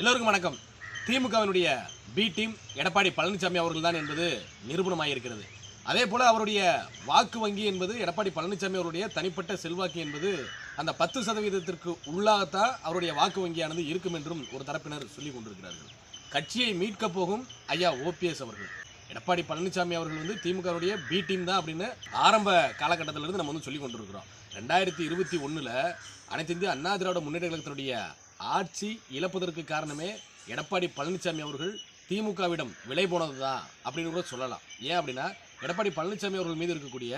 எல்லோருக்கும் வணக்கம். திமுகவினுடைய பி டீம் எடப்பாடி பழனிசாமி அவர்கள் தான் என்பது நிரூபணமாயிருக்கிறது. அதே போல் அவருடைய வாக்கு வங்கி என்பது எடப்பாடி பழனிசாமி அவருடைய தனிப்பட்ட செல்வாக்கு என்பது அந்த பத்து சதவீதத்திற்கு உள்ளாகத்தான் அவருடைய வாக்கு வங்கியானது இருக்கும் என்றும் ஒரு தரப்பினர் சொல்லிக் கொண்டிருக்கிறார்கள். கட்சியை மீட்கப் போகும் ஐயா ஓபிஎஸ் அவர்கள். எடப்பாடி பழனிசாமி அவர்கள் வந்து திமுகவுடைய பி டீம் தான் அப்படின்னு ஆரம்ப காலகட்டத்திலிருந்து நம்ம வந்து சொல்லி கொண்டிருக்கிறோம். ரெண்டாயிரத்தி இருபத்தி ஒன்றில் அனைத்து இந்திய அண்ணா திராவிட முன்னேற்ற கழகத்தினுடைய ஆட்சி இழப்பதற்கு காரணமே எடப்பாடி பழனிசாமி அவர்கள் திமுகவிடம் விலை போனது தான் அப்படின்னு கூட சொல்லலாம். ஏன் அப்படின்னா எடப்பாடி பழனிசாமி அவர்கள் மீது இருக்கக்கூடிய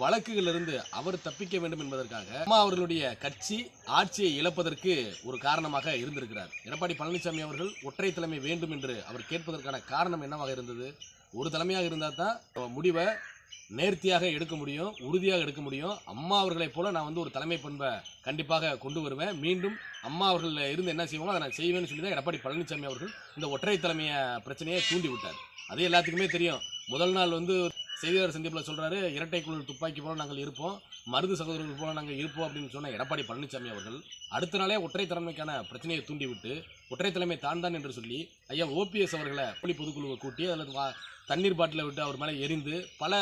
வழக்குகளிலிருந்து அவர் தப்பிக்க வேண்டும் என்பதற்காக அம்மா அவர்களுடைய கட்சி ஆட்சியை இழப்பதற்கு ஒரு காரணமாக இருந்திருக்கிறார். எடப்பாடி பழனிசாமி அவர்கள் ஒற்றை தலைமை வேண்டும் என்று அவர் கேட்பதற்கான காரணம் என்னவாக இருந்தது? ஒரு தலைமையாக இருந்தால் தான் முடிவை நேர்த்தியாக எடுக்க முடியும் உறுதியாக எடுக்க முடியும். அம்மா அவர்களைப் போல நான் வந்து ஒரு தலைமை பண்பை கண்டிப்பாக கொண்டு வருவேன். மீண்டும் அம்மா அவர்கள் இருந்து என்ன செய்வாங்களோ அதை நான் செய்வேன்னு சொல்லி தான் எடப்பாடி பழனிசாமி அவர்கள் இந்த ஒற்றை தலைமைய பிரச்சனையை தூண்டி விட்டார் அது எல்லாத்துக்குமே தெரியும். முதல் நாள் வந்து செய்தியாளர் சந்திப்பில் சொல்கிறாரு இரட்டை குழு துப்பாக்கி போல நாங்கள் இருப்போம் மருது சகோதரர்கள் போல நாங்கள் இருப்போம் அப்படின்னு சொன்ன எடப்பாடி பழனிசாமி அவர்கள் அடுத்த நாளே ஒற்றை தலைமைக்கான பிரச்சனையை தூண்டிவிட்டு ஒற்றை தலைமை தான் தான் என்று சொல்லி ஐயா ஓபிஎஸ் அவர்களை புலி பொதுக்குழுவை கூட்டி அதில் வா- தண்ணீர் பாட்டிலை விட்டு அவர் மேலே எரிந்து பல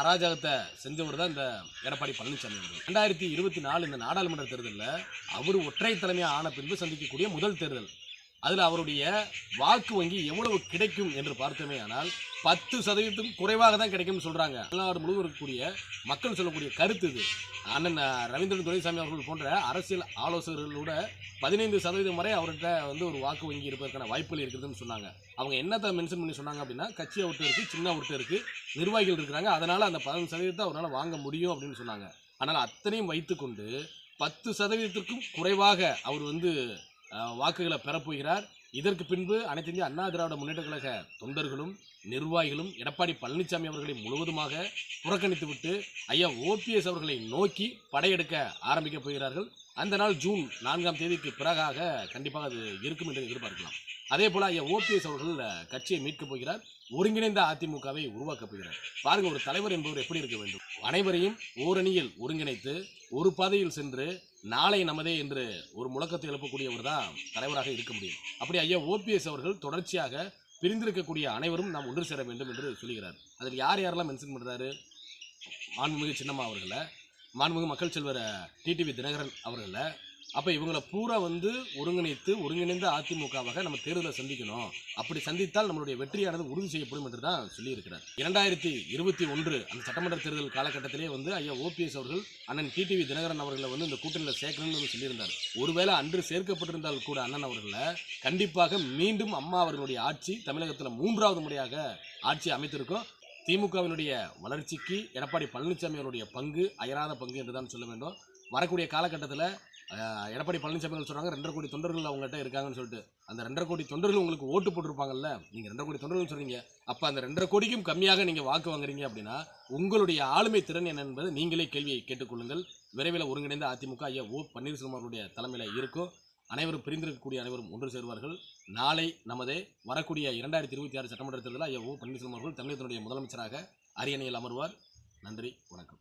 அராஜகத்தை செஞ்சவர் தான் இந்த எடப்பாடி பழனிசாமி அவர்கள். ரெண்டாயிரத்தி இருபத்தி நாலு இந்த நாடாளுமன்ற தேர்தலில் அவர் ஒற்றை தலைமையாக ஆன பின்பு சந்திக்கக்கூடிய முதல் தேர்தல். அதில் அவருடைய வாக்கு வங்கி எவ்வளவு கிடைக்கும் என்று பார்த்தோமே ஆனால் பத்து சதவீதத்துக்கும் குறைவாக தான் கிடைக்கும்னு சொல்கிறாங்க தமிழ்நாடு முழுவதும் இருக்கக்கூடிய மக்கள் சொல்லக்கூடிய கருத்து இது. அண்ணன் ரவீந்திரன் துரைசாமி அவர்கள் போன்ற அரசியல் ஆலோசகர்களோட பதினைந்து சதவீதம் வரை அவர்கிட்ட வந்து ஒரு வாக்கு வங்கி இருப்பதற்கான வாய்ப்புகள் இருக்குதுன்னு சொன்னாங்க. அவங்க என்னத்தை மென்ஷன் பண்ணி சொன்னாங்க அப்படின்னா கட்சி அவுட்டு இருக்குது சின்ன அவுட்டு இருக்குது நிர்வாகிகள் இருக்கிறாங்க அதனால் அந்த பதினஞ்சு சதவீதத்தை அவரால் வாங்க முடியும் அப்படின்னு சொன்னாங்க. ஆனால் அத்தனையும் வைத்துக்கொண்டு பத்து சதவீதத்திற்கும் குறைவாக அவர் வந்து வாக்குகளை பெறப்போகிறார் இதற்கு பின்பு அனைத்து இந்திய அண்ணா திராவிட முன்னேற்ற கழக தொண்டர்களும் நிர்வாகிகளும் எடப்பாடி பழனிசாமி அவர்களை முழுவதுமாக புறக்கணித்துவிட்டு ஐயா ஓபிஎஸ் அவர்களை நோக்கி படையெடுக்க ஆரம்பிக்க போகிறார்கள். அந்த நாள் ஜூன் நான்காம் தேதிக்கு பிறகாக கண்டிப்பாக அது இருக்கும் என்று எதிர்பார்க்கலாம். அதே போல ஐயா ஓபிஎஸ் அவர்கள் கட்சியை மீட்கப் போகிறார். ஒருங்கிணைந்த அதிமுகவை உருவாக்கப் போகிறார். பாருங்க ஒரு தலைவர் என்பவர் எப்படி இருக்க வேண்டும்? அனைவரையும் ஓரணியில் ஒருங்கிணைத்து ஒரு பாதையில் சென்று நாளை நமதே என்று ஒரு முழக்கத்தை எழுப்பக்கூடியவர் தான் தலைவராக இருக்க முடியும். அப்படி ஐயா ஓபிஎஸ் அவர்கள் தொடர்ச்சியாக பிரிந்திருக்கக்கூடிய அனைவரும் நாம் ஒன்று சேர வேண்டும் என்று சொல்லுகிறார். அதில் யார் யாரெல்லாம் மென்ஷன் பண்ணுறாரு மாண்புமிகு சின்னம்மா அவர்களை மாண்புமிகு மக்கள் செல்வர் டிடிவி தினகரன் அவர்களை அப்போ இவங்களை பூரா வந்து ஒருங்கிணைத்து ஒருங்கிணைந்த அதிமுகவாக நம்ம தேர்தலை சந்திக்கணும். அப்படி சந்தித்தால் நம்மளுடைய வெற்றியானது உறுதி செய்யப்படும் என்று தான் சொல்லியிருக்கிறார். இரண்டாயிரத்தி இருபத்தி ஒன்று அந்த சட்டமன்ற தேர்தல் காலகட்டத்திலே வந்து ஐயா ஓபிஎஸ் அவர்கள் அண்ணன் டிடிவி தினகரன் அவர்களை வந்து இந்த கூட்டணியில் சேர்க்கணும்னு சொல்லியிருந்தார். ஒருவேளை அன்று சேர்க்கப்பட்டிருந்தால் கூட அண்ணன் அவர்களை கண்டிப்பாக மீண்டும் அம்மா அவர்களுடைய ஆட்சி தமிழகத்தில் மூன்றாவது முறையாக ஆட்சி அமைத்திருக்கும். திமுகவினுடைய வளர்ச்சிக்கு எடப்பாடி பழனிசாமி அவருடைய பங்கு அயராத பங்கு என்று தான் சொல்ல வேண்டும். வரக்கூடிய காலகட்டத்தில் எடப்பாடி பழனிசாமி சொல்கிறாங்க ரெண்டரை கோடி தொண்டர்கள் அவங்ககிட்ட இருக்காங்கன்னு சொல்லிட்டு. அந்த ரெண்டரை கோடி தொண்டர்கள் உங்களுக்கு ஓட்டு போட்டிருப்பாங்கல்ல? நீங்கள் ரெண்டரை கோடி தொண்டர்கள் சொல்கிறீங்க அப்போ அந்த ரெண்டரை கோடிக்கும் கம்மியாக நீங்கள் வாக்கு வாங்குறீங்க அப்படின்னா உங்களுடைய ஆளுமை திறன் என்ன என்பது நீங்களே கேள்வியை கேட்டுக்கொள்ளுங்கள். விரைவில் ஒருங்கிணைந்த அதிமுக ஐயா ஓ பன்னீர்செல்வம் அவருடைய தலைமையில் இருக்கும். அனைவரும் பிரிந்திருக்கக்கூடிய அனைவரும் ஒன்று சேர்வார்கள். நாளை நமதே வரக்கூடிய இரண்டாயிரத்தி இருபத்தி ஆறு சட்டமன்ற தேர்தலில் ஐயா ஓ பன்னீர்செல்வம் அவர்கள் தமிழகத்தினுடைய முதலமைச்சராக அரியணையில் அமர்வார். நன்றி வணக்கம்.